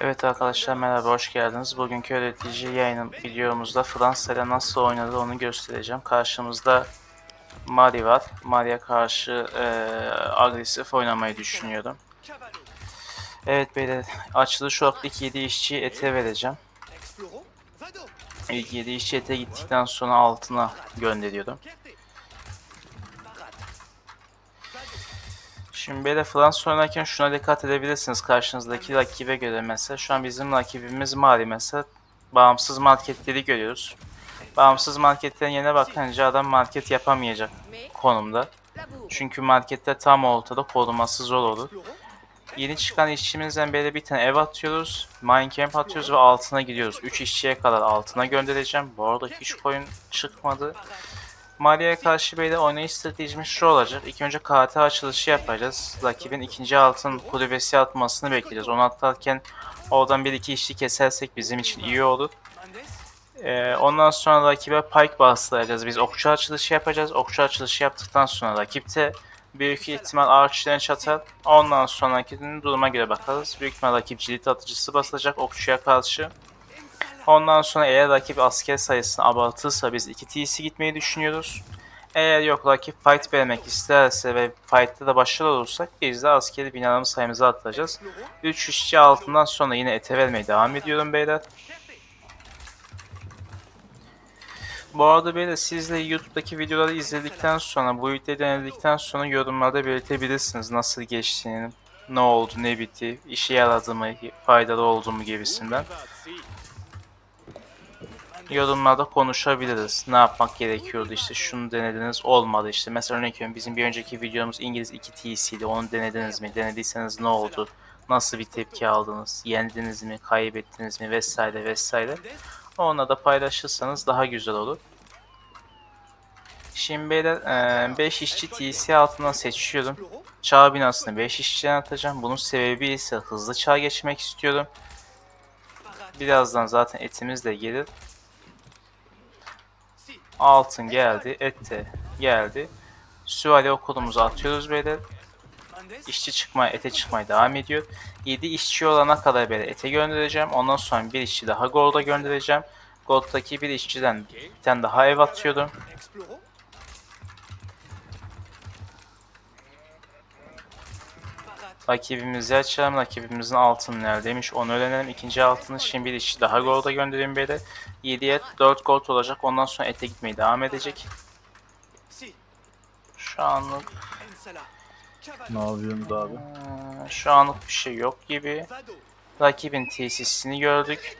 Evet arkadaşlar merhaba hoş geldiniz. Bugünkü öğretici yayının videomuzda Fransa ile nasıl oynadı onu göstereceğim. Karşımızda Mari var. Mari'ye karşı eee, agresif oynamayı düşünüyorum. Evet beyler açılış olarak ilk 7 işçiyi ete vereceğim. İlk 7 işçi ete gittikten sonra altına gönderiyorum. Şimdi böyle Fransa oynarken şuna dikkat edebilirsiniz karşınızdaki rakibe göre mesela. Şu an bizim rakibimiz Mali mesela. Bağımsız marketleri görüyoruz. Bağımsız marketlerin yerine bakınca adam market yapamayacak konumda. Çünkü markette tam ortada koruması zor olur. Yeni çıkan işçimizden böyle bir tane ev atıyoruz. Mine camp atıyoruz ve altına gidiyoruz. 3 işçiye kadar altına göndereceğim. Bu arada hiç koyun çıkmadı. Mali'ye karşı böyle oynayış stratejimiz şu olacak. İlk önce KT açılışı yapacağız. Rakibin ikinci altın kulübesi atmasını bekleyeceğiz. Onu atarken oradan bir iki işçi kesersek bizim için iyi olur. Ee, ondan sonra rakibe pike bastıracağız. Biz okçu açılışı yapacağız. Okçu açılışı yaptıktan sonra rakip de büyük ihtimal arçlarını çatar. Ondan sonraki duruma göre bakarız. Büyük ihtimal rakip cirit atıcısı basacak okçuya karşı. Ondan sonra eğer rakip asker sayısını abartırsa biz 2 TC gitmeyi düşünüyoruz. Eğer yok rakip fight vermek isterse ve fight'ta da başarılı olursak biz de askeri binanın sayımızı arttıracağız. 3 işçi altından sonra yine ete vermeye devam ediyorum beyler. Bu arada beyler siz de YouTube'daki videoları izledikten sonra, bu videoyu denedikten sonra yorumlarda belirtebilirsiniz nasıl geçtiğini, ne oldu, ne bitti, işe yaradı mı, faydalı oldu mu gibisinden yorumlarda konuşabiliriz. Ne yapmak gerekiyordu işte şunu denediniz olmadı işte. Mesela örnek veriyorum bizim bir önceki videomuz İngiliz 2 TC'di onu denediniz mi? Denediyseniz ne oldu? Nasıl bir tepki aldınız? Yendiniz mi? Kaybettiniz mi? Vesaire vesaire. Onunla da paylaşırsanız daha güzel olur. Şimdi beyler 5 işçi TC altından seçiyorum. Çağ binasını 5 işçiden atacağım. Bunun sebebi ise hızlı çağ geçmek istiyorum. Birazdan zaten etimiz de gelir. Altın geldi, et de geldi. Süvari okulumuzu atıyoruz böyle. İşçi çıkmaya, ete çıkmaya devam ediyor. 7 işçi olana kadar böyle ete göndereceğim. Ondan sonra bir işçi daha Gold'a göndereceğim. Gold'daki bir işçiden bir tane daha ev atıyorum. Rakibimizi açalım. Rakibimizin altını neredeymiş onu öğrenelim. İkinci altını şimdi bir işçi daha Gold'a göndereyim böyle. 7'ye 4 gold olacak. Ondan sonra ete gitmeye devam edecek. Şu anlık Ne yapıyorsunuz abi? eee, şu anlık bir şey yok gibi. Rakibin tesisini gördük.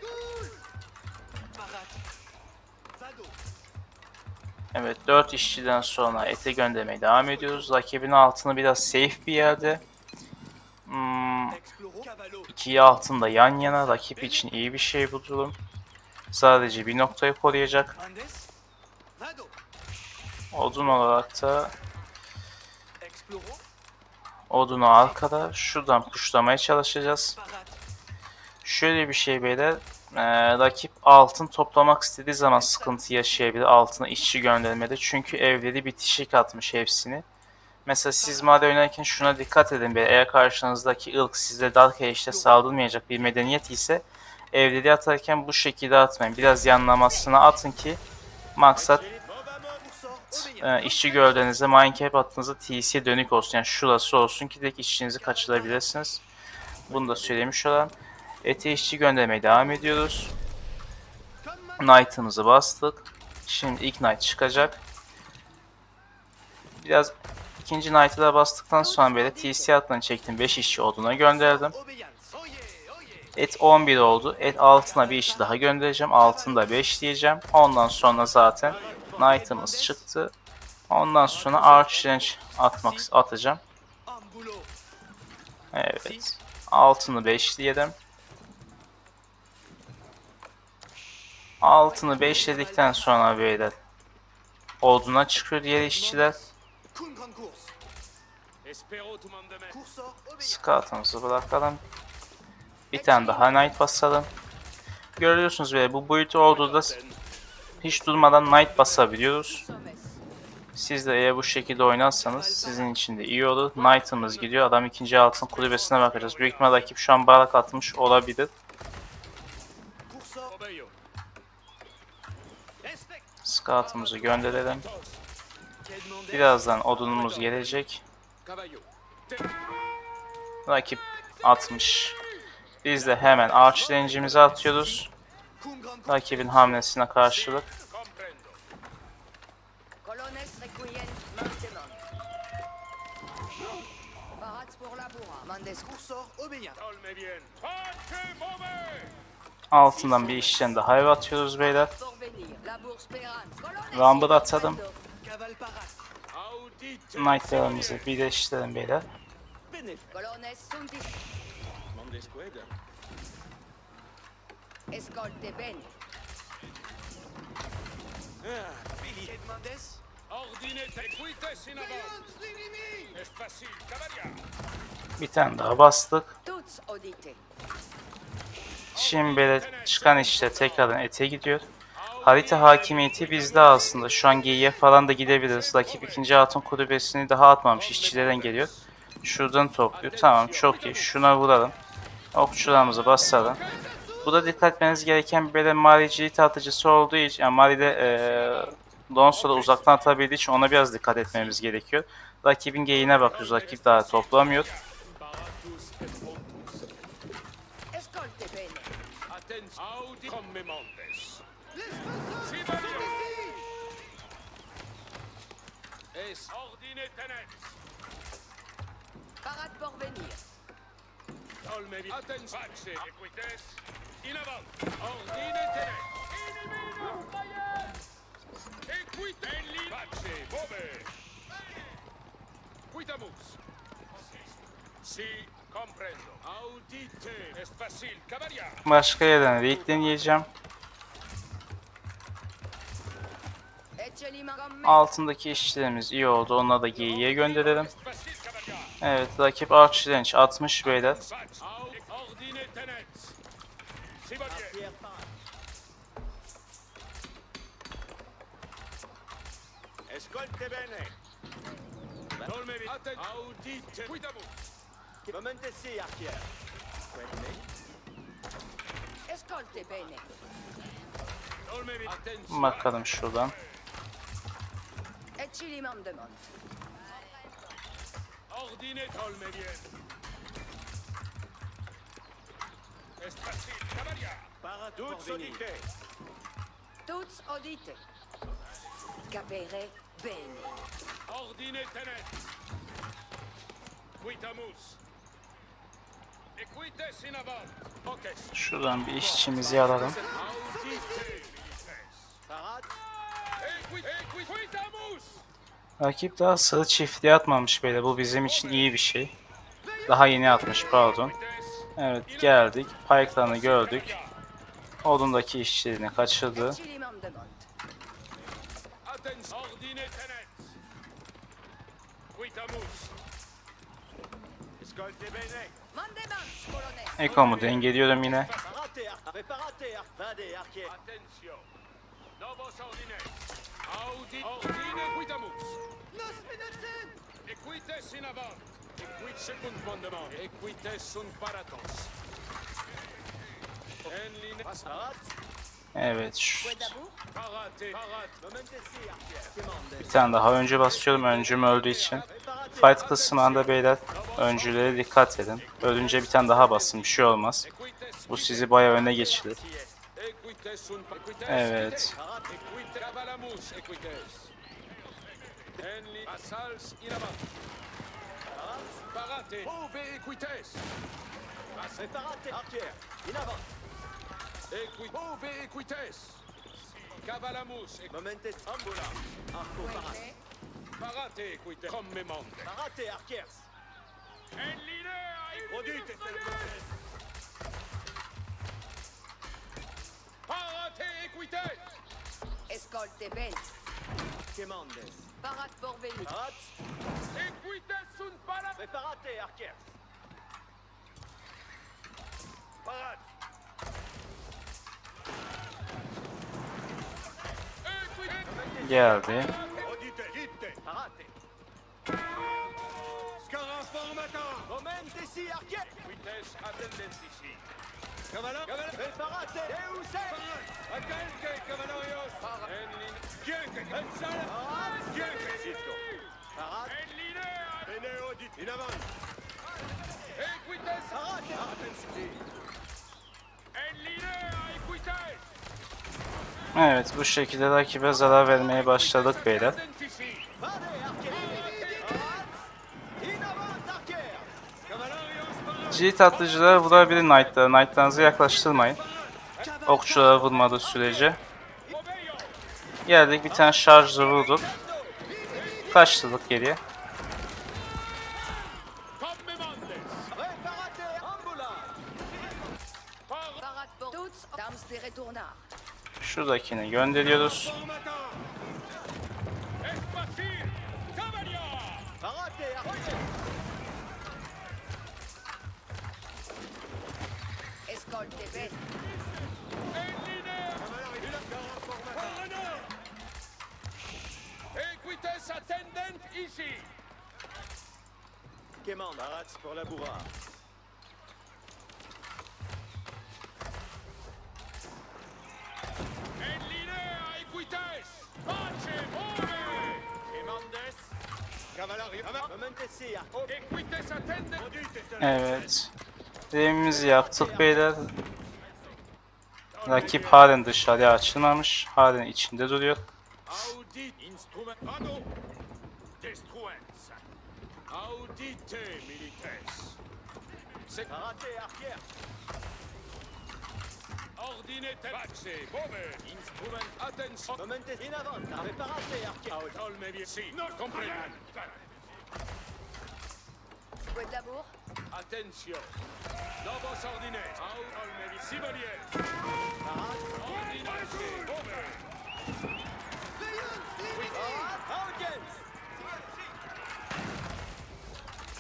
Evet 4 işçiden sonra ete göndermeye devam ediyoruz. Rakibin altını biraz safe bir yerde. Hmm, ikiyi altında yan yana rakip için iyi bir şey bu durum. Sadece bir noktayı koruyacak. Odun olarak da odunu arkada şuradan puşlamaya çalışacağız. Şöyle bir şey beyler. eee, rakip altın toplamak istediği zaman sıkıntı yaşayabilir altına işçi göndermede. Çünkü evleri bitişik atmış hepsini. Mesela siz madde oynarken şuna dikkat edin be. Eğer karşınızdaki ırk sizde Dark Age'de saldırmayacak bir medeniyet ise evleri atarken bu şekilde atmayın. Biraz yanlamasına atın ki maksat e, işçi gördüğünüzde Minecraft attığınızda TC dönük olsun. Yani şurası olsun ki direkt işçinizi kaçırabilirsiniz. Bunu da söylemiş olan. Ete işçi göndermeye devam ediyoruz. Knight'ımızı bastık. Şimdi ilk Knight çıkacak. Biraz ikinci Knight'ı da bastıktan sonra böyle TC altına çektim. 5 işçi olduğuna gönderdim. Et 11 oldu. Et altına bir işçi daha göndereceğim. Altında 5 diyeceğim. Ondan sonra zaten Knight'ımız çıktı. Ondan sonra Arch Range atmak atacağım. Evet. Altını 5 diyelim. Altını 5 dedikten sonra böyle oduna çıkıyor diğer işçiler. Kun bırakalım. Bir tane daha Knight basalım. Görüyorsunuz böyle bu boyut orduda hiç durmadan Knight basabiliyoruz. Siz de eğer bu şekilde oynarsanız sizin için de iyi olur. Knight'ımız gidiyor. Adam ikinci altın kulübesine bakacağız. Büyük ihtimal rakip şu an barak atmış olabilir. Scout'umuzu gönderelim. Birazdan odunumuz gelecek. Rakip 60. Biz de hemen ağaç direncimizi atıyoruz. Rakibin hamlesine karşılık. Altından bir işçiden daha eve atıyoruz beyler. Rumble atalım. Knight'larımızı birleştirelim beyler. Escolte bene. Edmondes. Bir tane daha bastık. Şimdi çıkan işte tekrardan ete gidiyor. Harita hakimiyeti bizde aslında. Şu an geyiğe falan da gidebiliriz. Rakip ikinci altın kulübesini daha atmamış. işçilerden geliyor. Şuradan topluyor. Tamam çok iyi. Şuna vuralım. Okçularımızı basalım. Bu da dikkat etmeniz gereken böyle maricilik tahtıcısı olduğu için, yani Mari'de eee Lonso'da uzaktan atabildiği için ona biraz dikkat etmemiz gerekiyor. Rakibin geyiğine bakıyoruz. Rakip daha toplamıyor. Escolte bene. Parat porvenir. Sì, comprendo. Audite. Es facile, cavalier. Başka yerden raid deneyeceğim. Altındaki işçilerimiz iyi oldu. Onları da geyiğe gönderelim. Evet rakip Arch Direnç 60 beyler. Bakalım şuradan. Eccelimam demande. Ordine Dolmevien. Es facile, cavalier. Toutes audités. Toutes audités. Capere bene. Ordine tenet. Quitamus. Equites in avant. Oces. Şuradan bir işçimizi alalım. Audite. Parat. Equi- equi- Quitamus. Rakip daha sarı çiftliğe atmamış beyler. Bu bizim için iyi bir şey. Daha yeni atmış pardon. Evet geldik. Pike'larını gördük. Odundaki işçilerini kaçırdı. Eko'mu dengeliyorum yine. Attention. Novos ordines. Audi. Ordine quitamus. Equites in avant. Equit secund fondement. Equites sunt paratos. En line. Parat. Evet. Bir tane daha öncü basıyorum. Öncüm öldüğü için. Fight kısmında beyler öncülere dikkat edin. Ölünce bir tane daha basın. Bir şey olmaz. Bu sizi bayağı öne geçirir. Evet. Henley, Assals, Inama. Parate. Ove Equites. Parate. Arquière. Inama. Equites. Ove Equites. Cavalamus. Momentes. Ambola. Arco Parate. Parate Equites. Commemande. Parate Arquiers. Henley, leader. Produite. Parate Equites. Escolte bene. Che mandes. Parat porvenir. Parat. Equites sunt para. Preparate, archiers. Parat. Equites. Geldi. Audite, dite. Parate. Scaraformator. Momentesi, archier. Equites attendentici. Cavalario. En linea. Chieke, en sala. Chieke, Zitto! Parate! en linea. Bene audit! In avanti! Equites. Parate! Attenzione! En linea, equites. Evet bu şekilde rakibe zarar vermeye başladık beyler. Cirit atlıcılara vurabilir knight'lara. Knight'larınızı yaklaştırmayın. Okçulara vurmadığı sürece. Geldik bir tane şarjla vurduk. Kaçtırdık geriye. Commemandes. Preparate! Escolte belle. En linea. Parano. Equites attendent ici. Quémande! Parate pour la bourrade! Evet. Devimizi yaptık beyler. Rakip halen dışarıya açılmamış. Halen içinde duruyor. Pace. Instrument! In bien. Si, de labour. Attention. Novos ordines. Au olme bien. Sibelier. Parate! Ordinate. Move. Parate! Audience!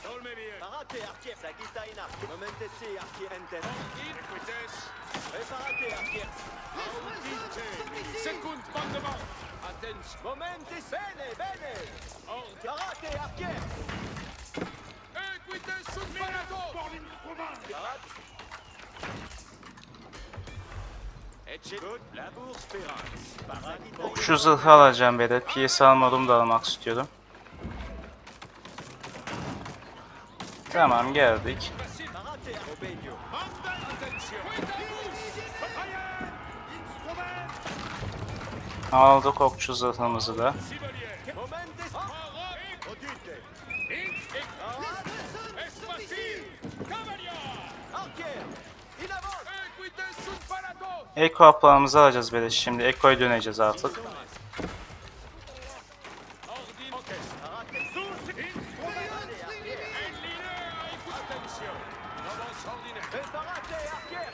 Olme bien. Parate, archer! Sakita in archer! Momentesi, archer! Enten! Ordin. Equites. Preparate, archer! Audite milites. Secund mandement. Attention. Momentis! Bene, bene! Ordin. Parate, archer! Şu zırhı alacağım beyler. PS almadım da almak istiyorum. Tamam geldik. Aldık okçu zırhımızı da. Eko aplarımızı alacağız beyler şimdi. Eko'ya döneceğiz artık.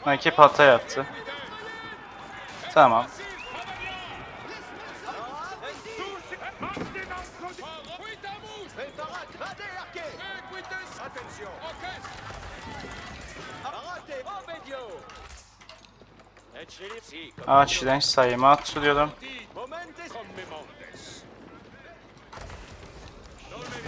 Rakip hata yaptı. Tamam. Direnç sayımı atılıyorum. Ordin. Momentis! Commemandes. Dolme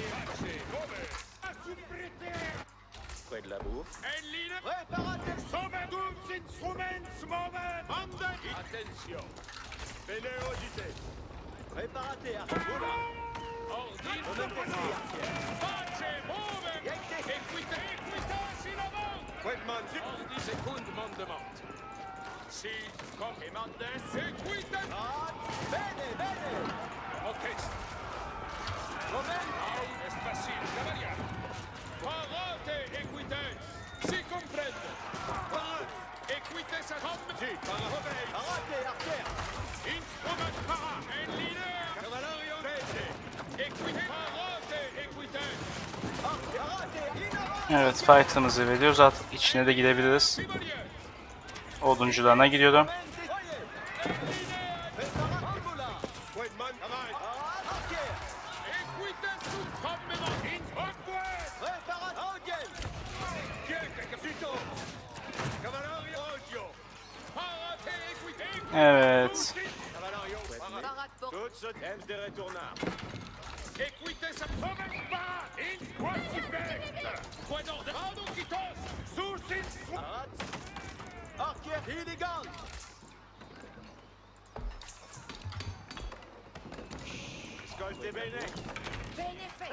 de tous instruments moven. Ande. Attention. Bene. Equites! Si. Bene! Orchestre. Moment! Au espacil. Cavalier. Parate. Equites. Si comprende. Parate. Equites a homme. Si. Parate. Parate, archer! Instrument para. En linea. Cavalario. Parate. Equites. In avant! Evet fight'ımızı veriyoruz artık içine de gidebiliriz. Oduncularına gidiyorum. Evet. Benefit.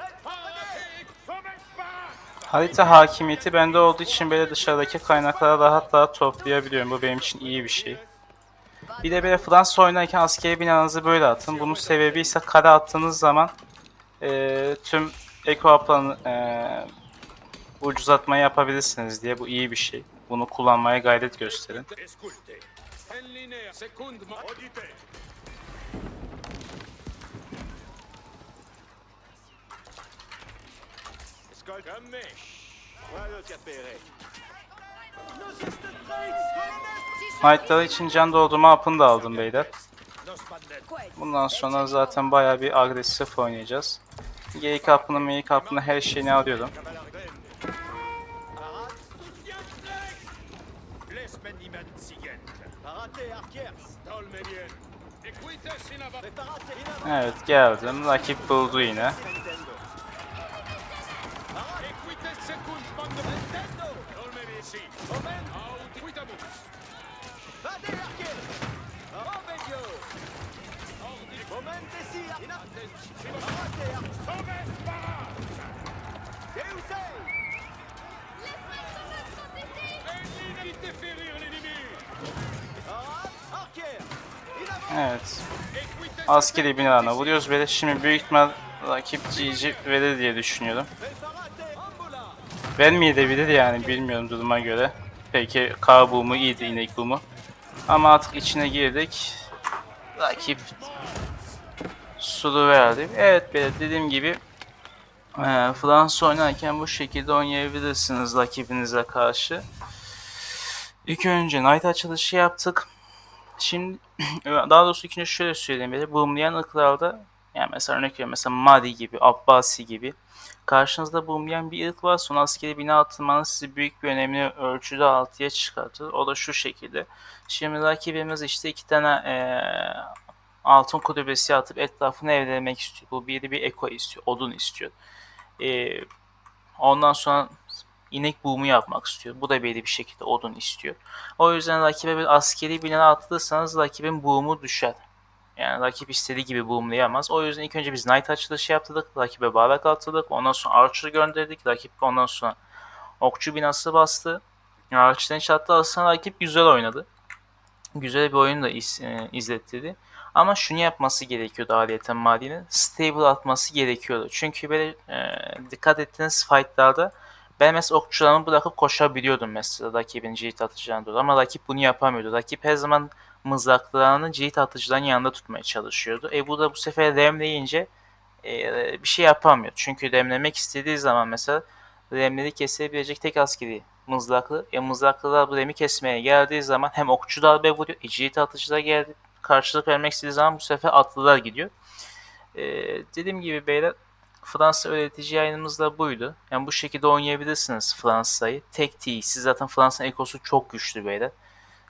Harita hakimiyeti bende olduğu için böyle dışarıdaki kaynaklara rahat rahat toplayabiliyorum. Bu benim için iyi bir şey. Bir de böyle Fransa oynarken askeri binanızı böyle atın. Bunun sebebi ise kare attığınız zaman eee, tüm eko aplanı eee ucuzlatmayı yapabilirsiniz diye. Bu iyi bir şey. Bunu kullanmaya gayret gösterin. Knight'ları için can doldurma hapını da aldım beyler. Bundan sonra zaten bayağı bir agresif oynayacağız. Geyik hapını, meyik hapını her şeyini alıyorum. Evet geldim. Rakip buldu yine. Nintendo! Equites Evet. Askeri binana vuruyoruz böyle. Şimdi büyük ihtimal rakip GG verir diye düşünüyorum. Vermeyebilir yani bilmiyorum duruma göre. Peki K bumu iyiydi inek bumu. Ama artık içine girdik. Rakip sulu verdi. Evet böyle dediğim gibi eee Fransa oynarken bu şekilde oynayabilirsiniz rakibinize karşı. İlk önce Knight açılışı yaptık. Şimdi daha doğrusu ikinci şöyle söyleyeyim böyle boomlayan ırklarda yani mesela örnek veriyorum mesela Madi gibi, Abbasi gibi karşınızda bulunmayan bir ırk var. Son askeri bina atılmanız sizi büyük bir önemli ölçüde altıya çıkartır. O da şu şekilde. Şimdi rakibimiz işte iki tane eee, altın kulübesi atıp etrafını evlemek istiyor. Bu biri bir eko istiyor, odun istiyor. Eee, ondan sonra inek buğumu yapmak istiyor. Bu da belli bir şekilde odun istiyor. O yüzden rakibe bir askeri bina atılırsanız rakibin buğumu düşer. Yani rakip istediği gibi boomlayamaz. O yüzden ilk önce biz Knight açılışı yaptık. Rakibe barak attık. Ondan sonra Archer gönderdik. Rakip ondan sonra Okçu binası bastı. Archer'den çattı. Aslında rakip güzel oynadı. Güzel bir oyun da iz, e, izlettirdi. Ama şunu yapması gerekiyordu aliyeten Madi'nin. Stable atması gerekiyordu. Çünkü böyle e, dikkat ettiğiniz fightlarda ben mesela okçularımı bırakıp koşabiliyordum mesela rakibin cirit atacağına doğru. Ama rakip bunu yapamıyordu. Rakip her zaman mızraklarını cirit atıcıların yanında tutmaya çalışıyordu. E bu da bu sefer remleyince e, bir şey yapamıyor. Çünkü remlemek istediği zaman mesela remleri kesebilecek tek askeri mızraklı. E mızraklılar bu remi kesmeye geldiği zaman hem okçu darbe vuruyor, e, cirit atıcılar geldi. Karşılık vermek istediği zaman bu sefer atlılar gidiyor. E, dediğim gibi beyler Fransa öğretici yayınımız da buydu. Yani bu şekilde oynayabilirsiniz Fransa'yı. Tek. Siz zaten Fransa ekosu çok güçlü beyler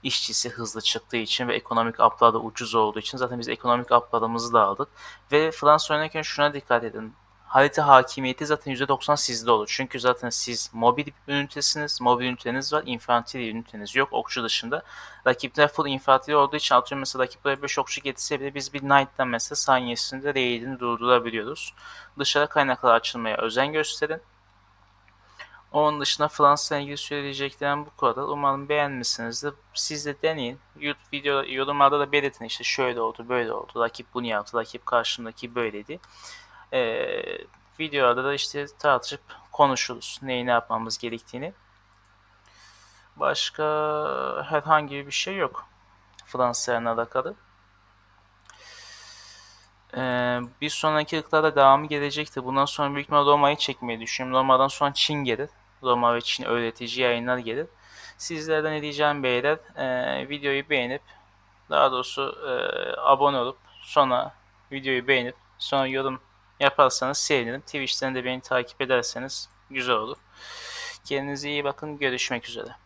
işçisi hızlı çıktığı için ve ekonomik uplar da ucuz olduğu için zaten biz ekonomik uplarımızı da aldık. Ve Fransa oynarken şuna dikkat edin. Harita hakimiyeti zaten %90 sizde olur. Çünkü zaten siz mobil ünitesiniz. Mobil üniteniz var. infantry üniteniz yok. Okçu dışında. Rakipler full infantry olduğu için atıyorum mesela rakipler 5 okçu getirse bile biz bir knight'tan mesela saniyesinde raid'ini durdurabiliyoruz. Dışarı kaynaklar açılmaya özen gösterin. Onun dışında Fransa ile ilgili söyleyeceklerim bu kadar. Umarım beğenmişsinizdir. Siz de deneyin. YouTube video yorumlarda da belirtin işte şöyle oldu, böyle oldu. Rakip bunu yaptı, rakip karşımdaki böyleydi. Ee, videolarda da işte tartışıp konuşuruz. Neyi ne yapmamız gerektiğini. Başka herhangi bir şey yok. Fransa'ya alakalı. Ee, bir sonraki ırklarda devamı gelecektir. Bundan sonra büyük ihtimalle Roma'yı çekmeyi düşünüyorum. Roma'dan sonra Çin gelir. Roma ve Çin öğretici yayınlar gelir. Sizlerden ne diyeceğim beyler, e, videoyu beğenip, daha doğrusu e, abone olup, sonra videoyu beğenip, sonra yorum yaparsanız sevinirim. Twitch'ten de beni takip ederseniz güzel olur. Kendinize iyi bakın, görüşmek üzere.